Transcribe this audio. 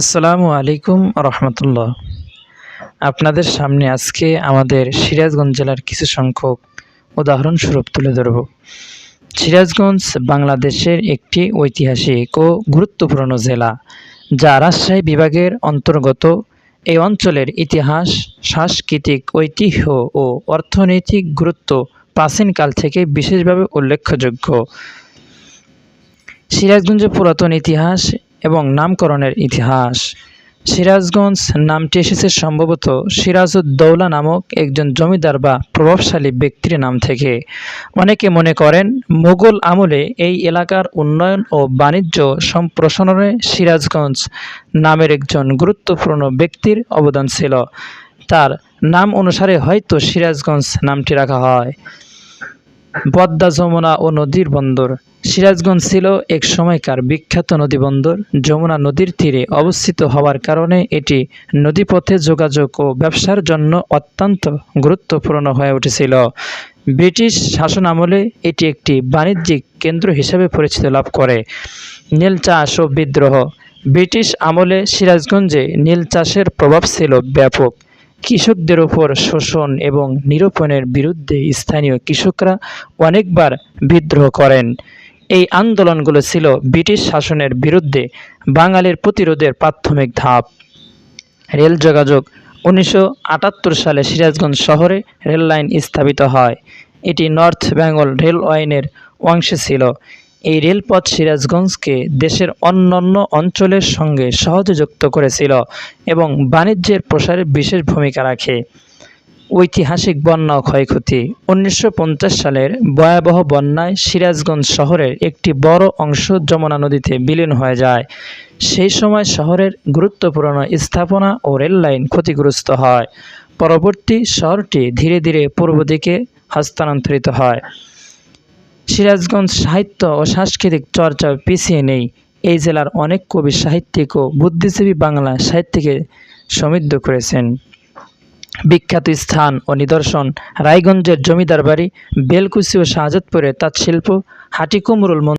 আসসালামু আলাইকুম রহমতুল্লাহ। আপনাদের সামনে আজকে আমাদের সিরাজগঞ্জ জেলার কিছু সংখ্যক উদাহরণস্বরূপ তুলে ধরব। সিরাজগঞ্জ বাংলাদেশের একটি ঐতিহাসিক ও গুরুত্বপূর্ণ জেলা, যা রাজশাহী বিভাগের অন্তর্গত। এই অঞ্চলের ইতিহাস, সাংস্কৃতিক ঐতিহ্য ও অর্থনৈতিক গুরুত্ব প্রাচীনকাল থেকে বিশেষভাবে উল্লেখযোগ্য। সিরাজগঞ্জের পুরাতন ইতিহাস এবং নামকরণের ইতিহাস। সিরাজগঞ্জ নামটি এসেছে সম্ভবত সিরাজউদ্দৌলা নামক একজন জমিদার বা প্রভাবশালী ব্যক্তির নাম থেকে। অনেকে মনে করেন, মুঘল আমলে এই এলাকার উন্নয়ন ও বাণিজ্য সম্প্রসারণে সিরাজগঞ্জ নামের একজন গুরুত্বপূর্ণ ব্যক্তির অবদান ছিল। তার নাম অনুসারে হয়তো সিরাজগঞ্জ নামটি রাখা হয়। পদ্মা যমুনা ও নদীর বন্দর। সিরাজগঞ্জ ছিল এক সময়কার বিখ্যাত নদীবন্দর যমুনা নদীর তীরে অবস্থিত হওয়ার কারণে এটি নদীপথে যোগাযোগ ও ব্যবসার জন্য অত্যন্ত গুরুত্বপূর্ণ হয়ে উঠেছিল। ব্রিটিশ শাসন আমলে এটি একটি বাণিজ্যিক কেন্দ্র হিসেবে পরিচিতি লাভ করে। নীল চাষ ও বিদ্রোহ। ব্রিটিশ আমলে সিরাজগঞ্জে নীল চাষের প্রভাব ছিল ব্যাপক। কৃষকদের ওপর শোষণ এবং নিরূপণের বিরুদ্ধে স্থানীয় কৃষকরা অনেকবার বিদ্রোহ করেন। এই আন্দোলনগুলো ছিল ব্রিটিশ শাসনের বিরুদ্ধে বাঙালির প্রতিরোধের প্রাথমিক ধাপ। রেল যোগাযোগ উনিশশো আটাত্তর সালে সিরাজগঞ্জ শহরে রেল লাইন স্থাপিত হয়। এটি নর্থ বেঙ্গল রেলওয়াইনের অংশে ছিল। এই রেলপথ সিরাজগঞ্জকে দেশের অন্যান্য অঞ্চলের সঙ্গে সহজে যুক্ত করেছিল এবং বাণিজ্যের প্রসারে বিশেষ ভূমিকা রাখে। ঐতিহাসিক বন্যা ক্ষয়ক্ষতি। উনিশশো পঞ্চাশ সালের ভয়াবহ বন্যায় সিরাজগঞ্জ শহরের একটি বড় অংশ যমুনা নদীতে বিলীন হয়ে যায়। সেই সময় শহরের গুরুত্বপূর্ণ স্থাপনা ও রেললাইন ক্ষতিগ্রস্ত হয়। পরবর্তী শহরটি ধীরে ধীরে পূর্ব দিকে হস্তান্তরিত হয়। সিরাজগঞ্জ সাহিত্য ও সাংস্কৃতিক চর্চা পিছিয়ে নেই। এই জেলার অনেক কবি, সাহিত্যিক ও বুদ্ধিজীবী বাংলা সাহিত্যকে সমৃদ্ধ করেছেন। বিখ্যাত স্থান ও নিদর্শন রায়গঞ্জের জমিদার বাড়ি বেলকুচি ও শাহজাদপুরে তাঁত শিল্প হাটিকুমরুল